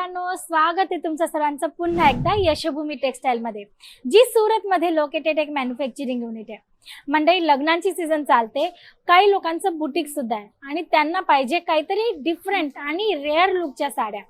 मित्रांनो स्वागत आहे तुमचं सर्वांचं पुन्हा एकदा यशभूमी टेक्सटाईल मध्ये जी सुरत मध्ये लोकेटेड एक मॅन्युफॅक्चरिंग युनिट आहे. मंडळी लग्नांची सीझन चालते. काही लोकांचं बुटीक सुद्धा आहे. आणि त्यांना पाहिजे काहीतरी डिफरंट आणि रेअर लुकच्या साड्या.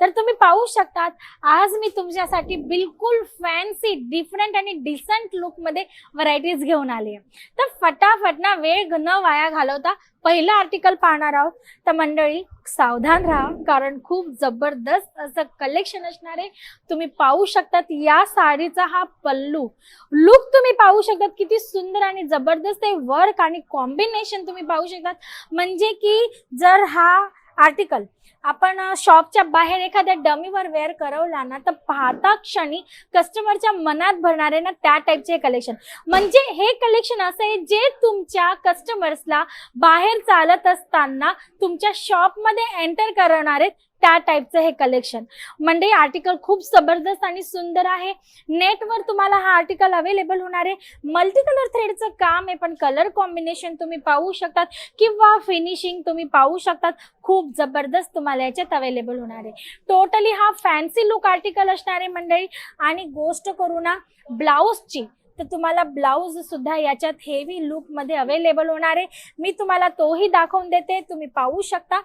तर तुम्ही पाहू शकतात आज मी तुमच्यासाठी बिलकुल फॅन्सी डिफरंट आणि डिसंट लुकमध्ये व्हरायटीज घेऊन आली आहे. तर फटाफट ना वेळ न वाया घालवता पहिलं आर्टिकल पाहणार आहोत. तर मंडळी सावधान राहा कारण खूप जबरदस्त असं कलेक्शन असणार आहे. तुम्ही पाहू शकतात या साडीचा हा पल्लू. लुक तुम्ही पाहू शकतात किती सुंदर आणि जबरदस्त आहे. वर्क आणि कॉम्बिनेशन तुम्ही पाहू शकतात. म्हणजे की जर हा आर्टिकल आपण शॉपच्या बाहेर एखाद्या डमीवर वेअर करवला ना तर पाहता क्षणी कस्टमरच्या मनात भरणारे ना त्या टाईपचे कलेक्शन म्हणजे हे कलेक्शन असं आहे जे तुमच्या कस्टमर्सला बाहेर चालत असताना तुमच्या शॉपमध्ये एंटर करणारे त्या टाईपचं हे कलेक्शन म्हणजे आर्टिकल खूप जबरदस्त आणि सुंदर आहे. नेटवर तुम्हाला हा आर्टिकल अवेलेबल होणार आहे. मल्टी कलर थ्रेडचं काम आहे पण कलर कॉम्बिनेशन तुम्ही पाहू शकतात किंवा फिनिशिंग तुम्ही पाहू शकतात. खूप जबरदस्त तुम्हाला याच्यात अवेलेबल होणार आहे. टोटली हा फॅन्सी लुक आर्टिकल असणार आहे मंडळी आणि गोष्ट करू ना ब्लाऊजची तर तुम्हाला ब्लाऊज सुद्धा याच्यात हेवी लुकमध्ये अवेलेबल होणार आहे. मी तुम्हाला तोही दाखवून देते तुम्ही पाहू शकता.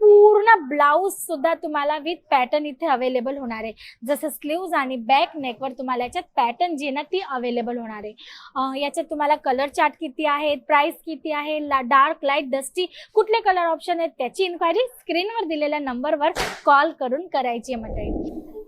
पूर्ण ब्लाऊज सुद्धा तुम्हाला विथ पॅटर्न इथे अवेलेबल होणार आहे. जसं स्लीव्ज आणि बॅक नेकवर तुम्हाला याच्यात पॅटर्न जी ना ती अवेलेबल होणार आहे. याच्यात तुम्हाला कलर चार्ट किती आहेत प्राइस किती आहे डार्क लाइट डस्टी कुठले कलर ऑप्शन आहेत त्याची इन्क्वायरी स्क्रीनवर दिलेल्या नंबरवर कॉल करून करायची आहे मंडळी.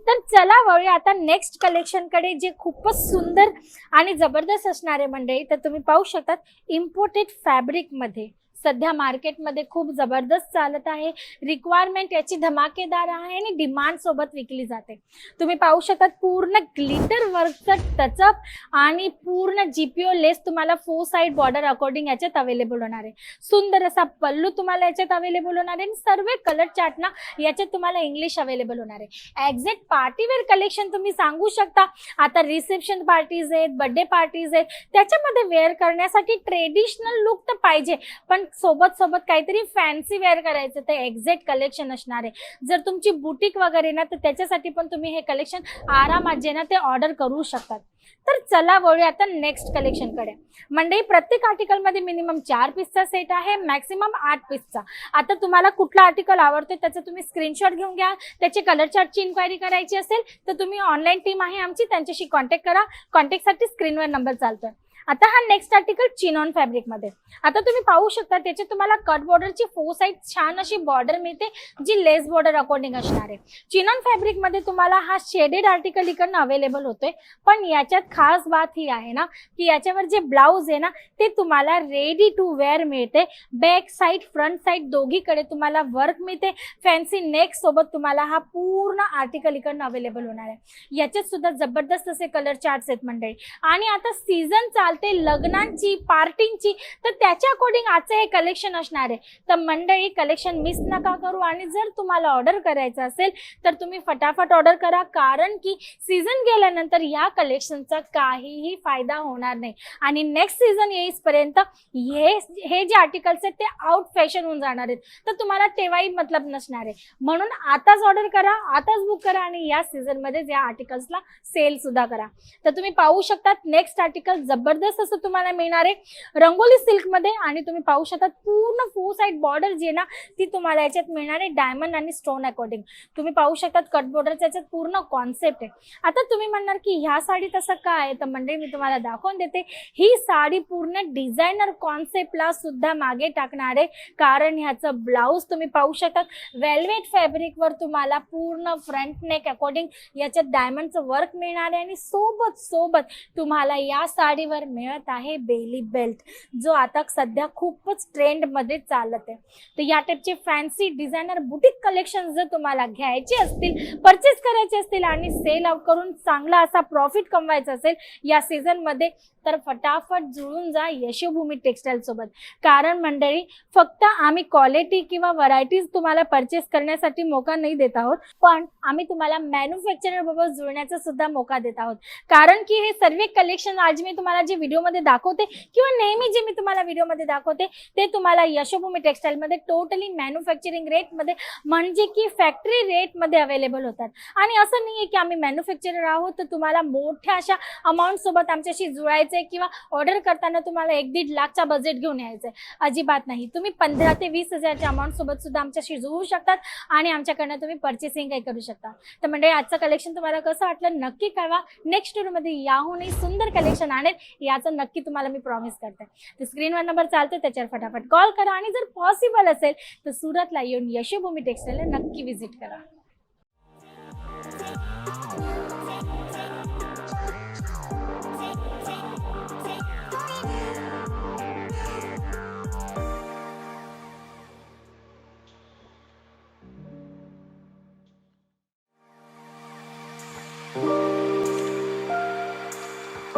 तर चला वळूया आता नेक्स्ट कलेक्शनकडे जे खूपच सुंदर आणि जबरदस्त असणारे मंडळी. तर तुम्ही पाहू शकतात इम्पोर्टेड फॅब्रिकमध्ये सध्या मार्केटमध्ये खूप जबरदस्त चालत आहे. रिक्वायरमेंट याची धमाकेदार आहे आणि डिमांड सोबत विकली जाते. तुम्ही पाहू शकता पूर्ण ग्लिटर वर्कचं टचअप आणि पूर्ण जीपीओ लेस तुम्हाला फोर साईड बॉर्डर अकॉर्डिंग याच्यात अवेलेबल होणार आहे. सुंदर असा पल्लू तुम्हाला याच्यात अवेलेबल होणार आहे आणि सर्व कलर चार्ट ना याच्यात तुम्हाला इंग्लिश अवेलेबल होणार आहे. एक्झॅक्ट पार्टीवेअर कलेक्शन तुम्ही सांगू शकता. आता रिसेप्शन पार्टीज आहेत बर्थडे पार्टीज आहेत. त्याच्यामध्ये वेअर करण्यासाठी ट्रेडिशनल लुक तर पाहिजे. पण सोबत सोबत काहीतरी फॅन्सी वेअर करायचं तर एक्झॅक्ट कलेक्शन असणार आहे. जर तुमची बुटीक वगैरे ना तर त्याच्यासाठी पण तुम्ही हे कलेक्शन आरामात जे ना ते ऑर्डर करू शकतात. तर चला वळूया आता नेक्स्ट कलेक्शनकडे मंडळी प्रत्येक आर्टिकलमध्ये मिनिमम चार पीसचा सेट आहे मॅक्सिमम आठ पीसचा आता तुम्हाला कुठला आर्टिकल आवडतोय त्याचं तुम्ही स्क्रीनशॉट घेऊन घ्या. त्याचे कलर चार्टची इन्क्वायरी करायची असेल तर तुम्ही ऑनलाईन टीम आहे आमची त्यांच्याशी कॉन्टॅक्ट करा. कॉन्टॅक्टसाठी स्क्रीनवर नंबर चालतोय. आता हा नेक्स्ट आर्टिकल चिनॉन फॅब्रिकमध्ये आता तुम्ही पाहू शकता त्याचे तुम्हाला कट बॉर्डरची फोर साईड छान अशी बॉर्डर मिळते जी लेस बॉर्डर अकॉर्डिंग असणार आहे. चिनॉन फॅब्रिकमध्ये तुम्हाला हा शेडेड आर्टिकल इकडनं अवेलेबल होतोय पण याच्यात खास बात ही आहे ना की याच्यावर जे ब्लाऊज आहे ना ते तुम्हाला रेडी टू वेअर मिळते. बॅक साईड फ्रंट साईड दोघीकडे तुम्हाला वर्क मिळते. फॅन्सी नेक सोबत तुम्हाला हा पूर्ण आर्टिकल इकडनं अवेलेबल होणार आहे. याच्यात सुद्धा जबरदस्त असे कलर चार्ट्स आहेत मंडळी. आणि आता सीझन चालते लग्नांची पार्टींची तर त्याच्या अकॉर्डिंग आजचं हे कलेक्शन असणार आहे. तर मंडळी कलेक्शन मिस नका करू आणि जर तुम्हाला ऑर्डर करायचं असेल तर तुम्ही फटाफट ऑर्डर करा. कारण की सीझन गेल्यानंतर या कलेक्शनचा काहीही फायदा होणार नाही. आणि नेक्स्ट सीझन येईपर्यंत हे हे जे आर्टिकल्स आहेत ते आउट फॅशन होऊन जाणार आहेत. तर तुम्हाला तेव्हाही मतलब नसणार आहे. म्हणून आताच ऑर्डर करा आताच बुक करा आणि या सीझनमध्ये या आर्टिकल्सला सेल सुद्धा करा. तर तुम्ही पाहू शकतात नेक्स्ट आर्टिकल जबरदस्त असं तुम्हाला मिळणार आहे. रंगोली सिल्कमध्ये आणि तुम्ही पाहू शकता पूर्ण फू साईड बॉर्डर जी आहे ना ती तुम्हाला याच्यात मिळणार आहे. डायमंड आणि स्टोन अकॉर्डिंग तुम्ही पाहू शकता कट बॉर्डर याच्यात पूर्ण कॉन्सेप्ट आहे. आता तुम्ही म्हणणार की ह्या साडी तसं काय तर म्हणजे मी तुम्हाला दाखवून देते. ही साडी पूर्ण डिझायनर कॉन्सेप्टला सुद्धा मागे टाकणार आहे. कारण ह्याचं ब्लाऊज तुम्ही पाहू शकतात. वेल्वेट फॅब्रिकवर तुम्हाला पूर्ण फ्रंट नेक अकॉर्डिंग याच्यात डायमंडचं वर्क मिळणार आहे. आणि सोबत सोबत तुम्हाला या साडीवर मिळत आहे बेली बेल्ट जो आता सध्या खूपच ट्रेंडमध्ये चालत आहे. तर या टाईपचे फॅन्सी डिझायनर बुटीक कलेक्शन जर तुम्हाला घ्यायचे असतील परचेस करायचे असतील आणि सेल आउट करून चांगला असा प्रॉफिट कमवायचा असेल या सीझनमध्ये तर फटाफट जुळून जा यशोभूमी टेक्सटाईल सोबत. कारण मंडळी फक्त आम्ही क्वालिटी किंवा व्हरायटीज तुम्हाला परचेस करण्यासाठी मोका नाही देत आहोत पण आम्ही तुम्हाला मॅन्युफॅक्चरर बरोबर जुळण्याचा सुद्धा मोका देत आहोत. कारण की हे सर्व कलेक्शन आज मी तुम्हाला जे व्हिडिओमध्ये दाखवते किंवा नेहमी जे मी तुम्हाला व्हिडिओमध्ये दाखवते ते तुम्हाला यशोभूमी टेक्सटाईलमध्ये टोटली मॅन्युफॅक्चरिंग रेटमध्ये म्हणजे की फॅक्टरी रेटमध्ये अवेलेबल होतात. आणि असं नाही आहे की आम्ही मॅन्युफॅक्चरर आहोत तर तुम्हाला मोठ्या अशा अमाऊंटसोबत आमच्याशी जुळायचं आहे किंवा ऑर्डर करताना तुम्हाला एक दीड लाखचा बजेट घेऊन यायचं आहे अजिबात नाही. तुम्ही पंधरा ते वीस हजारच्या अमाऊंटसोबत सुद्धा आमच्याशी जुळू शकतात आणि आमच्याकडनं तुम्ही पर्चेसिंगही करू शकता. तर म्हणजे आजचं कलेक्शन तुम्हाला कसं वाटलं नक्की कळवा. नेक्स्टमध्ये याहूनही सुंदर कलेक्शन आणेल. या याचं नक्की तुम्हाला मी प्रॉमिस करते. तर स्क्रीनवर नंबर चालतो त्याच्यावर फटाफट कॉल करा. आणि जर पॉसिबल असेल तर सुरतला येऊन यशोभूमी टेक्सटाईलला नक्की व्हिजिट करा.